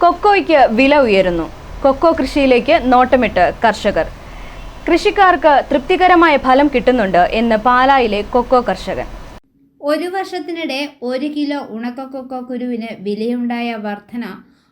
കൊക്കോയ്ക്ക് വില ഉയരുന്നു. കൊക്കോ കൃഷിയിലേക്ക് നോട്ടമിട്ട് കർഷകർ. കൃഷിക്കാർക്ക് തൃപ്തികരമായ ഫലം കിട്ടുന്നുണ്ട് എന്ന് പാലായിലെ കൊക്കോ കർഷകൻ. ഒരു വർഷത്തിനിടെ ഒരു കിലോ ഉണക്കൊക്കൊക്കോ കുരുവിന് വിലയുണ്ടായ വർധന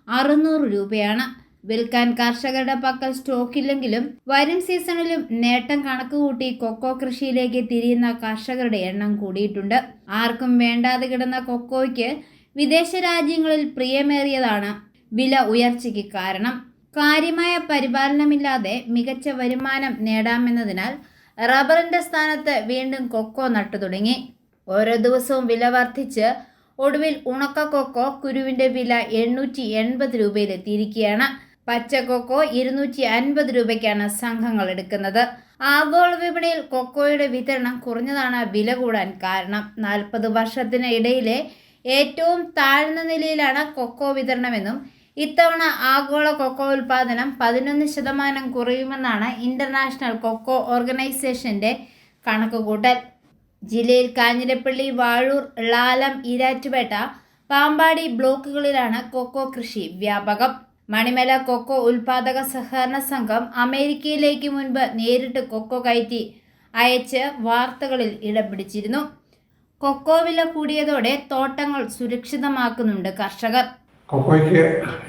അറുന്നൂറ് രൂപയാണ്. വിൽക്കാൻ കർഷകരുടെ പക്കൽ സ്റ്റോക്കില്ലെങ്കിലും വരും സീസണിലും നേട്ടം കണക്കുകൂട്ടി കൊക്കോ കൃഷിയിലേക്ക് തിരിയുന്ന കർഷകരുടെ എണ്ണം കൂടിയിട്ടുണ്ട്. ആർക്കും വേണ്ടാതെ കിടന്ന കൊക്കോയ്ക്ക് വിദേശ രാജ്യങ്ങളിൽ പ്രിയമേറിയതാണ്. വില ഉയർച്ചയ്ക്ക് കാരണം കാര്യമായ പരിപാലനമില്ലാതെ മികച്ച വരുമാനം നേടാമെന്നതിനാൽ റബ്ബറിന്റെ സ്ഥാനത്ത് വീണ്ടും കൊക്കോ നട്ടു തുടങ്ങി. ഓരോ ദിവസവും വില വർദ്ധിച്ച് ഒടുവിൽ ഉണക്ക കൊക്കോ കുരുവിന്റെ വില എണ്ണൂറ്റി എൺപത് രൂപയിലെത്തിയിരിക്കുകയാണ്. പച്ച കൊക്കോ ഇരുന്നൂറ്റി അൻപത് രൂപയ്ക്കാണ് സംഘങ്ങൾ എടുക്കുന്നത്. ആഗോള വിപണിയിൽ കൊക്കോയുടെ വിതരണം കുറഞ്ഞതാണ് വില കൂടാൻ കാരണം. നാൽപ്പത് വർഷത്തിനിടയിലെ ഏറ്റവും താഴ്ന്ന നിലയിലാണ് കൊക്കോ വിതരണമെന്നും ഇത്തവണ ആഗോള കൊക്കോ ഉൽപാദനം പതിനൊന്ന് ശതമാനം കുറയുമെന്നാണ് ഇന്റർനാഷണൽ കൊക്കോ ഓർഗനൈസേഷന്റെ കണക്കുകൂട്ടൽ. ജില്ലയിൽ കാഞ്ഞിരപ്പള്ളി വാഴൂർ ലാലം ഈരാറ്റുപേട്ട പാമ്പാടി ബ്ലോക്കുകളിലാണ് കൊക്കോ കൃഷി വ്യാപകം. മണിമല കൊക്കോ ഉൽപാദക സഹകരണ സംഘം അമേരിക്കയിലേക്ക് മുൻപ് നേരിട്ട് കൊക്കോ കയറ്റി അയച്ച് വാർത്തകളിൽ ഇടം പിടിച്ചിരുന്നു. കൊക്കോ വില കൂടിയതോടെ തോട്ടങ്ങൾ സുരക്ഷിതമാക്കുന്നുണ്ട് കർഷകർ. കൊക്കോയ്ക്ക്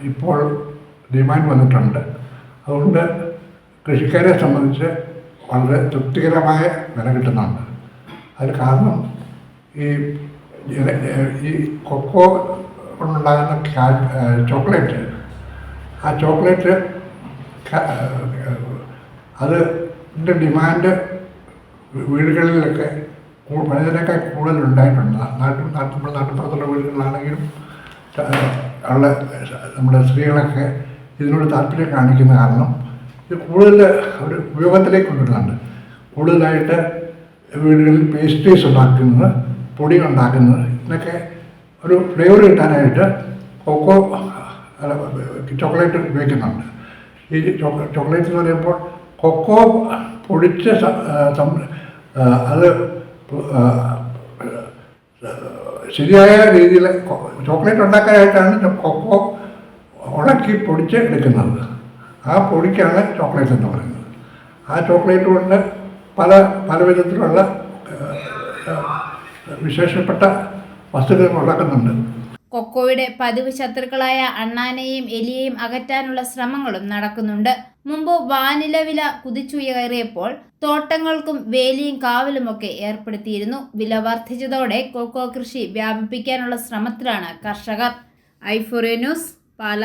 ഇപ്പോൾ ഡിമാൻഡ് വന്നിട്ടുണ്ട്. അതുകൊണ്ട് കൃഷിക്കാരെ സംബന്ധിച്ച് വളരെ തൃപ്തികരമായ വില കിട്ടുന്നുണ്ട്. അതിന് കാരണം ഈ ഈ കൊക്കോ കൊണ്ടുണ്ടാകുന്ന ചോക്ലേറ്റ്. ആ ചോക്ലേറ്റ് അത് ഇതിന്റെ ഡിമാൻഡ് വീടുകളിലൊക്കെ പഴയതിനേക്കാൾ കൂടുതൽ ഉണ്ടായിട്ടുണ്ട്. നാട്ടിൽ നാട്ടിൽ നാട്ടിൻപുറത്തുള്ള വീടുകളാണെങ്കിലും ഉള്ള നമ്മുടെ സ്ത്രീകളൊക്കെ ഇതിനോട് താല്പര്യം കാണിക്കുന്ന കാരണം ഇത് കൂടുതൽ അവർ ഉപയോഗത്തിലേക്ക് കൊണ്ടുവരുന്നുണ്ട്. കൂടുതലായിട്ട് വീടുകളിൽ പേസ്ട്രീസ് ഉണ്ടാക്കുന്നത് പൊടി ഉണ്ടാക്കുന്നത് ഇതിനൊക്കെ ഒരു ഫ്ലേവർ കിട്ടാനായിട്ട് കൊക്കോ ചോക്ലേറ്റ് ഉപയോഗിക്കുന്നുണ്ട്. ഈ ചോക്ലേറ്റ് എന്ന് പറയുമ്പോൾ കൊക്കോ പൊടിച്ച് അത് ശരിയായ രീതിയിൽ ചോക്ലേറ്റ് ഉണ്ടാക്കാനായിട്ടാണ് കൊക്കോ ഉണക്കി പൊടിച്ച് എടുക്കുന്നത്. ആ പൊടിക്കാണ് ചോക്ലേറ്റ് എന്ന് പറയുന്നത്. ആ ചോക്ലേറ്റ് കൊണ്ട് പല പല വിധത്തിലുള്ള വിശേഷപ്പെട്ട വസ്തുക്കൾ ഉണ്ടാക്കുന്നുണ്ട്. കൊക്കോയുടെ പതിവ് ശത്രുക്കളായ അണ്ണാനെയും എലിയെയും അകറ്റാനുള്ള ശ്രമങ്ങളും നടക്കുന്നുണ്ട്. മുമ്പ് വാനില വില കുതിച്ചുയറിയപ്പോൾ തോട്ടങ്ങൾക്കും വേലിയും കാവലുമൊക്കെ ഏർപ്പെടുത്തിയിരുന്നു. വില വർദ്ധിച്ചതോടെ കൊക്കോ കൃഷി വ്യാപിപ്പിക്കാനുള്ള ശ്രമത്തിലാണ് കർഷകർ. ഐഫോറിയ ന്യൂസ് പാല.